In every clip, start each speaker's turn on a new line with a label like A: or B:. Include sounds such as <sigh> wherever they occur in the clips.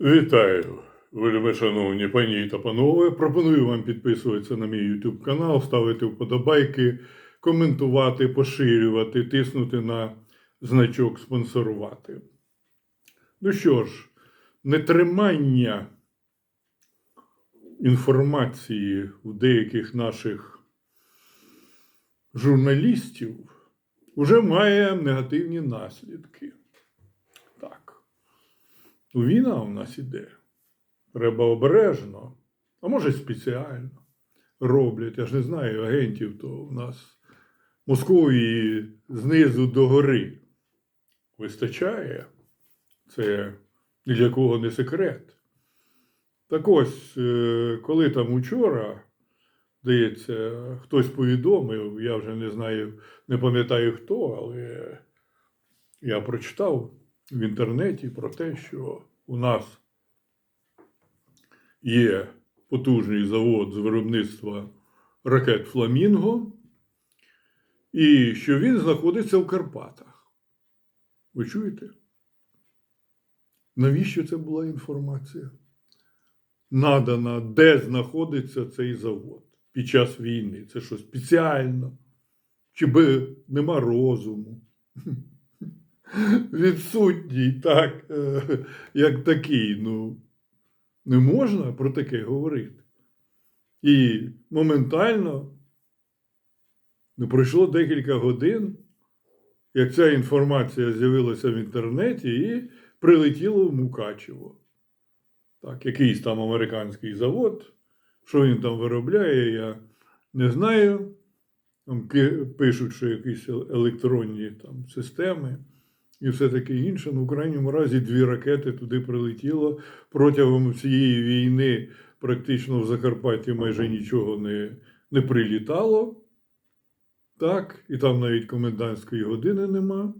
A: Вітаю, вельми шановні пані та панове. Пропоную вам підписуватися на мій YouTube канал, ставити вподобайки, коментувати, поширювати, тиснути на значок спонсорувати. Ну що ж, нетримання інформації у деяких наших журналістів вже має негативні наслідки. Війна у нас іде. Треба обережно, а може спеціально роблять. Я ж не знаю агентів, то у нас Московії знизу до гори вистачає. Це ні для кого не секрет. Так ось, е, коли там учора, здається, хтось повідомив, я вже не знаю, не пам'ятаю хто, але я прочитав в інтернеті про те, що у нас є потужний завод з виробництва ракет Фламінго, і що він знаходиться в Карпатах. Ви чуєте? Навіщо це була інформація? Надана, де знаходиться цей завод під час війни? Це що спеціально? Чи би нема розуму? Відсутній, так, е, як такий. Ну, не можна про таке говорити. І моментально не пройшло декілька годин, як ця інформація з'явилася в інтернеті і прилетіло в Мукачево. Так, якийсь там американський завод. Що він там виробляє, я не знаю. Там пишуть, що якісь електронні там системи і все таке інше. Ну, в крайньому разі дві ракети туди прилетіло. Протягом цієї війни практично в Закарпатті майже нічого не, не прилітало. Так, і там навіть комендантської години нема.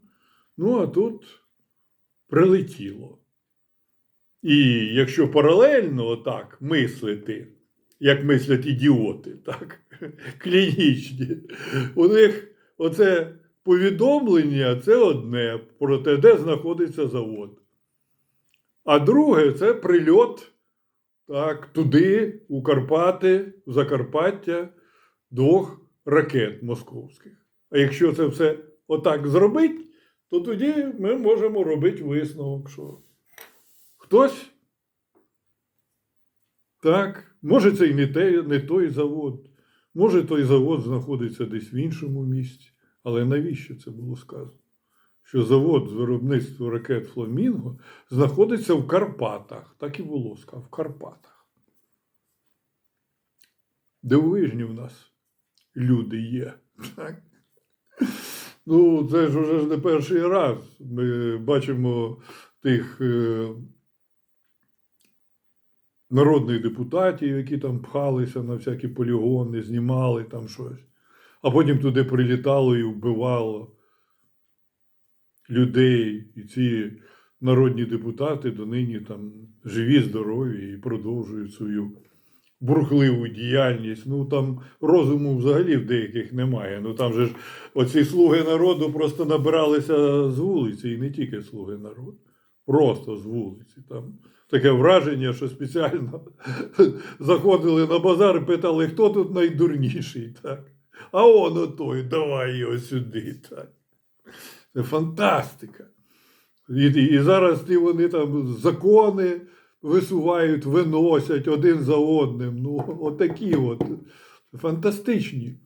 A: Ну, а тут прилетіло. І якщо паралельно отак мислити, як мислять ідіоти, так, <laughs> клінічні, у них оце повідомлення це одне про те, де знаходиться завод. А друге це прильот так, туди, у Карпати, в Закарпаття, двох ракет московських. А якщо це все отак зробить, то тоді ми можемо робити висновок, що хтось. Так, може, це і не, те, не той завод, може, той завод знаходиться десь в іншому місці. Але навіщо це було сказано? Що завод з виробництва ракет Фламінго знаходиться в Карпатах. Так і було сказано, в Карпатах. Дивовижні в нас люди є. Так? Ну, це ж вже не перший раз. Ми бачимо тих е, народних депутатів, які там пхалися на всякі полігони, знімали там щось а потім туди прилітало і вбивало людей. І ці народні депутати донині там живі, здорові і продовжують свою бурхливу діяльність. Ну там розуму взагалі в деяких немає. Ну там же ж оці слуги народу просто набиралися з вулиці, і не тільки слуги народу. Просто з вулиці. Там таке враження, що спеціально <laughs> заходили на базар і питали, хто тут найдурніший. Так? А он той, давай його сюди. Так. Це фантастика. І, і зараз ті вони там закони висувають, виносять один за одним. Ну, отакі от. Фантастичні.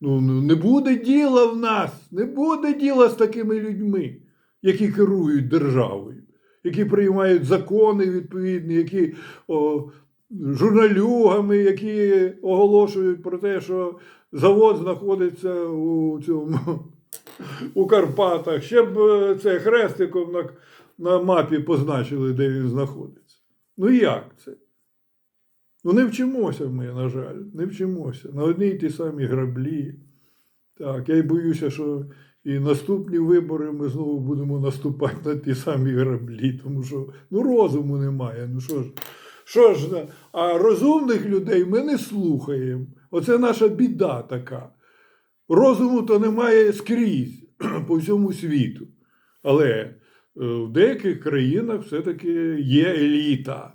A: Ну, ну, не буде діла в нас, не буде діла з такими людьми, які керують державою, які приймають закони відповідні, які о, журналюгами, які оголошують про те, що завод знаходиться у цьому у Карпатах. Ще б е, це хрестиком на, на мапі позначили, де він знаходиться. Ну як це? Ну не вчимося ми, на жаль, не вчимося. На одній ті самі граблі. Так, я й боюся, що і наступні вибори ми знову будемо наступати на ті самі граблі, тому що ну, розуму немає. Ну що ж, що ж, а розумних людей ми не слухаємо. Оце наша біда така. Розуму то немає скрізь <clears throat> по всьому світу. Але в деяких країнах все-таки є еліта.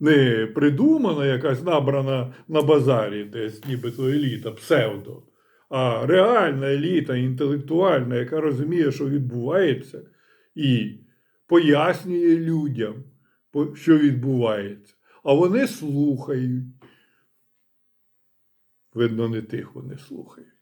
A: Не придумана якась набрана на базарі, десь нібито еліта, псевдо, а реальна еліта, інтелектуальна, яка розуміє, що відбувається, і пояснює людям, що відбувається. А вони слухають. Видно, не тих вони слухають.